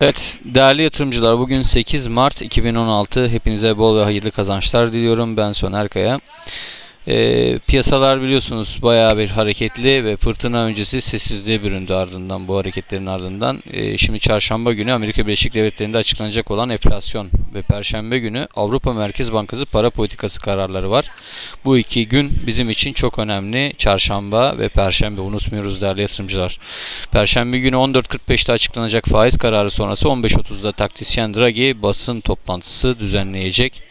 Evet, değerli yatırımcılar bugün 8 Mart 2016. Hepinize bol ve hayırlı kazançlar diliyorum. Ben Soner Kaya. Ee, piyasalar biliyorsunuz bayağı bir hareketli ve fırtına öncesi sessizliğe büründü ardından bu hareketlerin ardından. Ee, şimdi çarşamba günü Amerika Birleşik Devletleri'nde açıklanacak olan enflasyon ve perşembe günü Avrupa Merkez Bankası para politikası kararları var. Bu iki gün bizim için çok önemli. Çarşamba ve perşembe unutmuyoruz değerli yatırımcılar. Perşembe günü 14.45'te açıklanacak faiz kararı sonrası 15.30'da taktisyen Draghi basın toplantısı düzenleyecek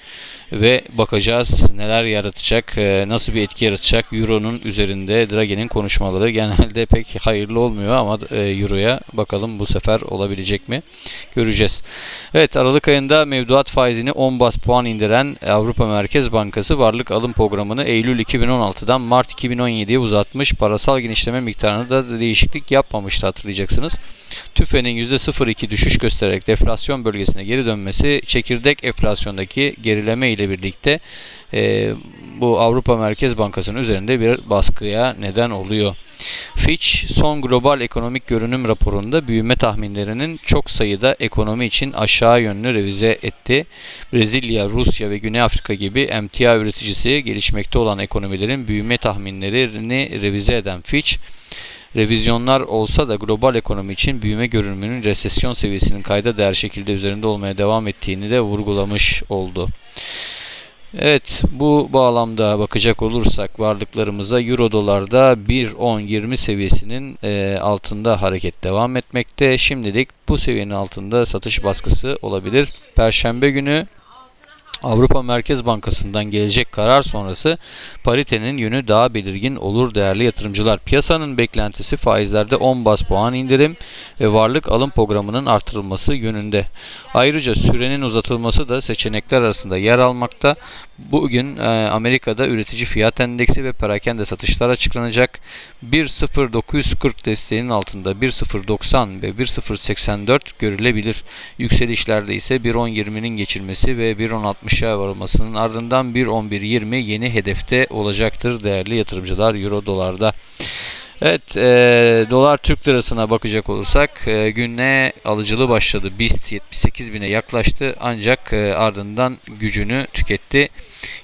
ve bakacağız neler yaratacak, e, nasıl bir etki yaratacak. Euro'nun üzerinde Draghi'nin konuşmaları genelde pek hayırlı olmuyor ama e, Euro'ya bakalım bu sefer olabilecek mi? Göreceğiz. Evet Aralık ayında mevduat faizini 10 bas puan indiren Avrupa Merkez Bankası varlık alım programını Eylül 2016'dan Mart 2017'ye uzatmış. Parasal genişleme miktarında da değişiklik yapmamıştı hatırlayacaksınız. TÜFE'nin %0.2 düşüş göstererek deflasyon bölgesine geri dönmesi çekirdek enflasyondaki gerileme ile birlikte e, bu Avrupa Merkez Bankası'nın üzerinde bir baskıya neden oluyor. Fitch son global ekonomik görünüm raporunda büyüme tahminlerinin çok sayıda ekonomi için aşağı yönlü revize etti. Brezilya, Rusya ve Güney Afrika gibi emtia üreticisi gelişmekte olan ekonomilerin büyüme tahminlerini revize eden Fitch revizyonlar olsa da global ekonomi için büyüme görünümünün resesyon seviyesinin kayda değer şekilde üzerinde olmaya devam ettiğini de vurgulamış oldu. Evet bu bağlamda bakacak olursak varlıklarımıza euro dolarda 1.10-20 seviyesinin e, altında hareket devam etmekte. Şimdilik bu seviyenin altında satış baskısı olabilir. Perşembe günü Avrupa Merkez Bankası'ndan gelecek karar sonrası paritenin yönü daha belirgin olur değerli yatırımcılar. Piyasanın beklentisi faizlerde 10 bas puan indirim ve varlık alım programının artırılması yönünde. Ayrıca sürenin uzatılması da seçenekler arasında yer almakta. Bugün e, Amerika'da üretici fiyat endeksi ve perakende satışlar açıklanacak. 1.0940 desteğinin altında 1.090 ve 1.084 görülebilir. Yükselişlerde ise 1.1020'nin geçilmesi ve 1.1060'a varılmasının ardından 1.1120 yeni hedefte olacaktır değerli yatırımcılar Euro dolarda. Evet, e, dolar Türk lirasına bakacak olursak e, güne alıcılı başladı. BIST 78 bine yaklaştı ancak e, ardından gücünü tüketti.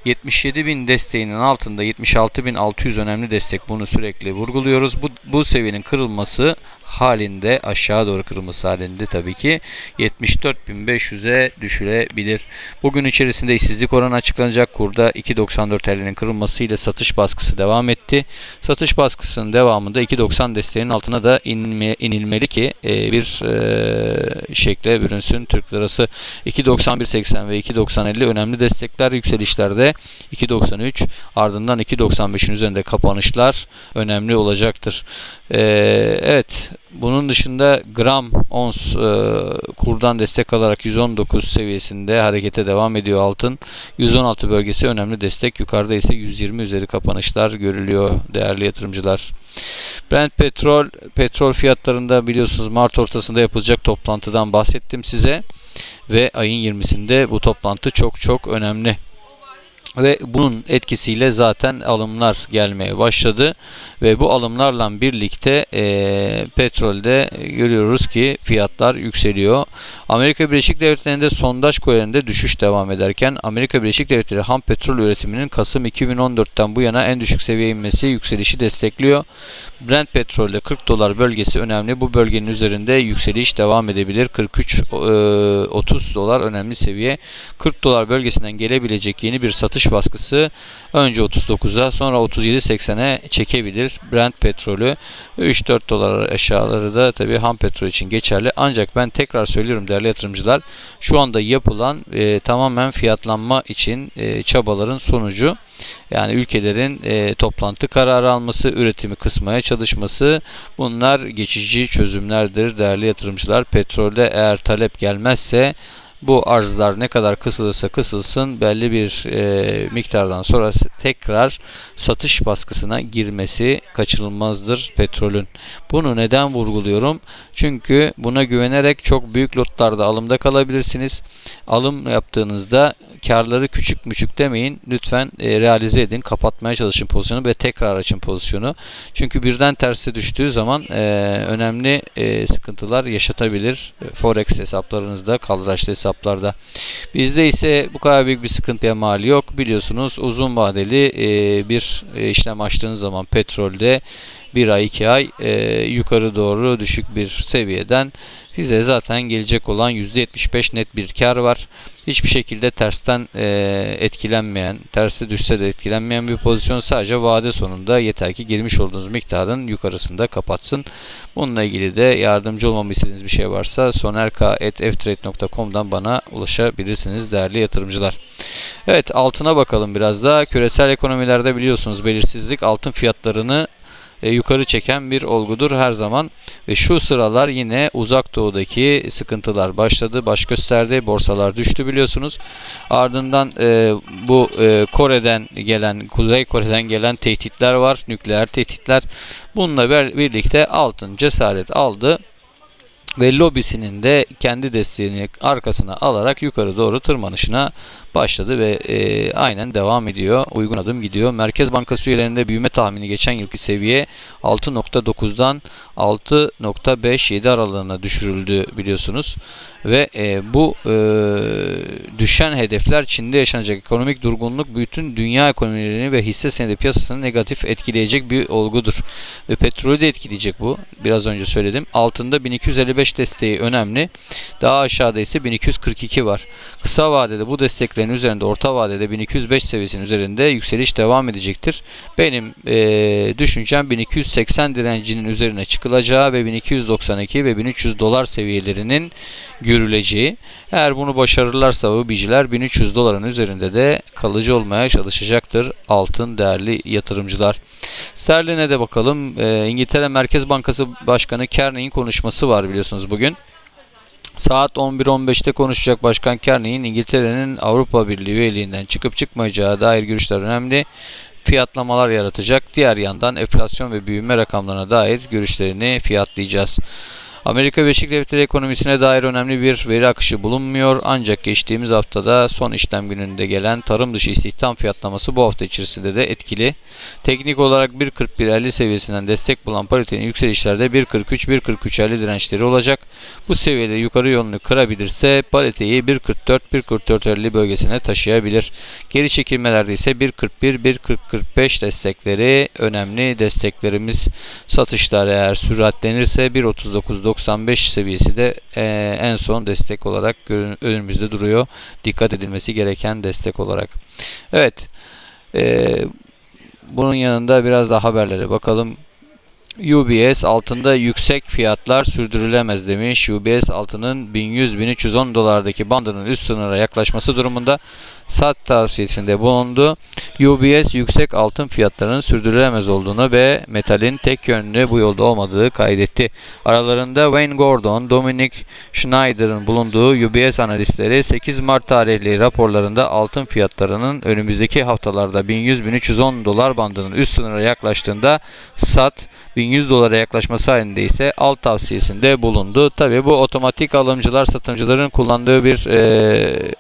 77 bin desteğinin altında 76.600 önemli destek bunu sürekli vurguluyoruz. Bu, bu seviyenin kırılması halinde aşağı doğru kırılması halinde tabii ki 74.500'e düşülebilir. Bugün içerisinde işsizlik oranı açıklanacak. Kurda 2.94 TL'nin kırılmasıyla satış baskısı devam etti. Satış baskısının devamında 2.90 desteğinin altına da inme, inilmeli ki e, bir e, şekle bürünsün. Türk lirası 2.91.80 ve 2.90.50 önemli destekler yükselişlerde 2.93 ardından 2.95'in üzerinde kapanışlar önemli olacaktır. Ee, evet bunun dışında gram ons e, kurdan destek alarak 119 seviyesinde harekete devam ediyor altın. 116 bölgesi önemli destek. Yukarıda ise 120 üzeri kapanışlar görülüyor değerli yatırımcılar. Brent petrol petrol fiyatlarında biliyorsunuz Mart ortasında yapılacak toplantıdan bahsettim size ve ayın 20'sinde bu toplantı çok çok önemli. Ve bunun etkisiyle zaten alımlar gelmeye başladı ve bu alımlarla birlikte e, petrolde görüyoruz ki fiyatlar yükseliyor. Amerika Birleşik Devletleri'nde sondaj koylarında düşüş devam ederken Amerika Birleşik Devletleri ham petrol üretiminin Kasım 2014'ten bu yana en düşük seviyeye inmesi yükselişi destekliyor. Brent petrolde 40 dolar bölgesi önemli. Bu bölgenin üzerinde yükseliş devam edebilir. 43 e, 30 dolar önemli seviye. 40 dolar bölgesinden gelebilecek yeni bir satış baskısı önce 39'a sonra 37.80'e çekebilir. Brent petrolü 3-4 dolar aşağıları da tabi ham petrol için geçerli. Ancak ben tekrar söylüyorum değerli yatırımcılar şu anda yapılan e, tamamen fiyatlanma için e, çabaların sonucu. Yani ülkelerin e, toplantı kararı alması, üretimi kısmaya çalışması bunlar geçici çözümlerdir değerli yatırımcılar. Petrolde eğer talep gelmezse bu arzlar ne kadar kısılırsa kısılsın belli bir e, miktardan sonra tekrar satış baskısına girmesi kaçınılmazdır petrolün. Bunu neden vurguluyorum? Çünkü buna güvenerek çok büyük lotlarda alımda kalabilirsiniz. Alım yaptığınızda karları küçük müçük demeyin. Lütfen e, realize edin. Kapatmaya çalışın pozisyonu ve tekrar açın pozisyonu. Çünkü birden tersi düştüğü zaman e, önemli e, sıkıntılar yaşatabilir. E, Forex hesaplarınızda, kaldıraçlı hesaplarda. Bizde ise bu kadar büyük bir sıkıntıya mal yok. Biliyorsunuz uzun vadeli e, bir e, işlem açtığınız zaman petrolde bir ay iki ay e, yukarı doğru düşük bir seviyeden size zaten gelecek olan %75 net bir kar var. Hiçbir şekilde tersten e, etkilenmeyen, tersi düşse de etkilenmeyen bir pozisyon sadece vade sonunda yeter ki girmiş olduğunuz miktarın yukarısında kapatsın. Bununla ilgili de yardımcı olmamı istediğiniz bir şey varsa sonerka.ftrade.com'dan bana ulaşabilirsiniz değerli yatırımcılar. Evet altına bakalım biraz da. Küresel ekonomilerde biliyorsunuz belirsizlik altın fiyatlarını e, yukarı çeken bir olgudur her zaman. Ve şu sıralar yine uzak doğudaki sıkıntılar başladı, baş gösterdi. Borsalar düştü biliyorsunuz. Ardından e, bu e, Kore'den gelen, Kuzey Kore'den gelen tehditler var. Nükleer tehditler. Bununla birlikte altın cesaret aldı ve lobisinin de kendi desteğini arkasına alarak yukarı doğru tırmanışına başladı ve e, aynen devam ediyor. Uygun adım gidiyor. Merkez Bankası üyelerinde büyüme tahmini geçen yılki seviye 6.9'dan 6.57 aralığına düşürüldü biliyorsunuz. Ve e, bu e, düşen hedefler Çin'de yaşanacak ekonomik durgunluk bütün dünya ekonomilerini ve hisse senedi piyasasını negatif etkileyecek bir olgudur. Ve petrolü de etkileyecek bu. Biraz önce söyledim. Altında 1255 desteği önemli. Daha aşağıda ise 1242 var. Kısa vadede bu desteklerin üzerinde, orta vadede 1205 seviyesinin üzerinde yükseliş devam edecektir. Benim e, düşüncem 1280 direncinin üzerine çıkılacağı ve 1292 ve 1300 dolar seviyelerinin görüleceği. Eğer bunu başarırlarsa bu biciler 1300 doların üzerinde de kalıcı olmaya çalışacaktır altın değerli yatırımcılar. Sterlin'e de bakalım. E, İngiltere Merkez Bankası Başkanı Kearney'in konuşması var biliyorsunuz bugün. Saat 11.15'te konuşacak Başkan Kearney'in İngiltere'nin Avrupa Birliği üyeliğinden çıkıp çıkmayacağı dair görüşler önemli fiyatlamalar yaratacak. Diğer yandan enflasyon ve büyüme rakamlarına dair görüşlerini fiyatlayacağız. Amerika Birleşik Devletleri ekonomisine dair önemli bir veri akışı bulunmuyor. Ancak geçtiğimiz haftada son işlem gününde gelen tarım dışı istihdam fiyatlaması bu hafta içerisinde de etkili. Teknik olarak 1.41.50 seviyesinden destek bulan paritenin yükselişlerde 1.43-1.43.50 dirençleri olacak. Bu seviyede yukarı yönlü kırabilirse pariteyi 1.44-1.44.50 bölgesine taşıyabilir. Geri çekilmelerde ise 1.41-1.40-45 destekleri önemli desteklerimiz. Satışlar eğer süratlenirse 1.39-95 seviyesi de e, en son destek olarak önümüzde duruyor. Dikkat edilmesi gereken destek olarak. Evet. E, bunun yanında biraz daha haberlere bakalım. UBS altında yüksek fiyatlar sürdürülemez demiş. UBS altının 1100-1310 dolardaki bandının üst sınıra yaklaşması durumunda sat tavsiyesinde bulundu. UBS yüksek altın fiyatlarının sürdürülemez olduğunu ve metalin tek yönlü bu yolda olmadığı kaydetti. Aralarında Wayne Gordon, Dominic Schneider'ın bulunduğu UBS analistleri 8 Mart tarihli raporlarında altın fiyatlarının önümüzdeki haftalarda 1100-1310 dolar bandının üst sınıra yaklaştığında sat 1100 dolara yaklaşması halinde ise alt tavsiyesinde bulundu. Tabi bu otomatik alımcılar satımcıların kullandığı bir e,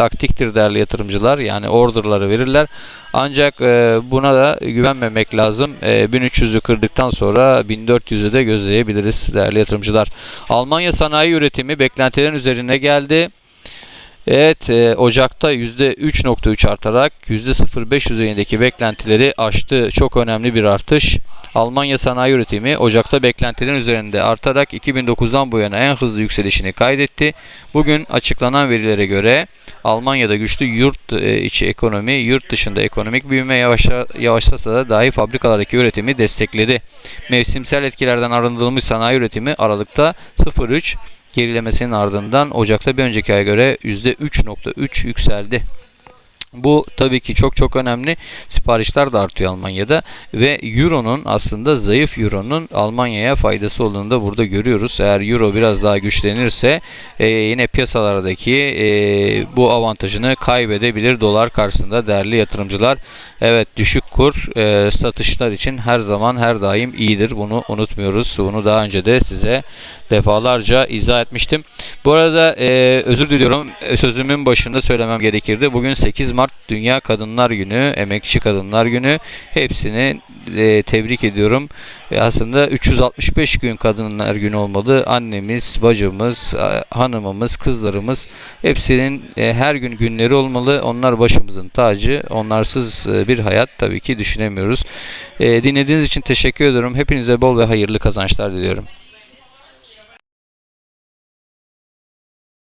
taktiktir değerli yatırımcılar. Yani orderları verirler. Ancak e, buna da güvenmemek lazım. E, 1300'ü kırdıktan sonra 1400'ü de gözleyebiliriz değerli yatırımcılar. Almanya sanayi üretimi beklentilerin üzerine geldi. Evet, e, Ocak'ta %3.3 artarak %0.5 üzerindeki beklentileri aştı. Çok önemli bir artış. Almanya sanayi üretimi Ocak'ta beklentilerin üzerinde artarak 2009'dan bu yana en hızlı yükselişini kaydetti. Bugün açıklanan verilere göre Almanya'da güçlü yurt e, içi ekonomi, yurt dışında ekonomik büyüme yavaşla, yavaşlasa da dahi fabrikalardaki üretimi destekledi. Mevsimsel etkilerden arındırılmış sanayi üretimi Aralık'ta 0.3 gerilemesinin ardından Ocak'ta bir önceki aya göre %3.3 yükseldi. Bu tabii ki çok çok önemli. Siparişler de artıyor Almanya'da ve Euro'nun aslında zayıf Euro'nun Almanya'ya faydası olduğunu da burada görüyoruz. Eğer Euro biraz daha güçlenirse e, yine piyasalardaki e, bu avantajını kaybedebilir dolar karşısında değerli yatırımcılar. Evet düşük kur e, satışlar için her zaman her daim iyidir. Bunu unutmuyoruz. Bunu daha önce de size defalarca izah etmiştim. Bu arada e, özür diliyorum. Sözümün başında söylemem gerekirdi. Bugün 8 Mart Dünya Kadınlar Günü, Emekçi Kadınlar Günü. Hepsini e, tebrik ediyorum. E, aslında 365 gün Kadınlar Günü olmalı. Annemiz, bacımız, e, hanımımız, kızlarımız hepsinin e, her gün günleri olmalı. Onlar başımızın tacı. Onlarsız e, bir hayat tabii ki düşünemiyoruz. E, dinlediğiniz için teşekkür ediyorum. Hepinize bol ve hayırlı kazançlar diliyorum.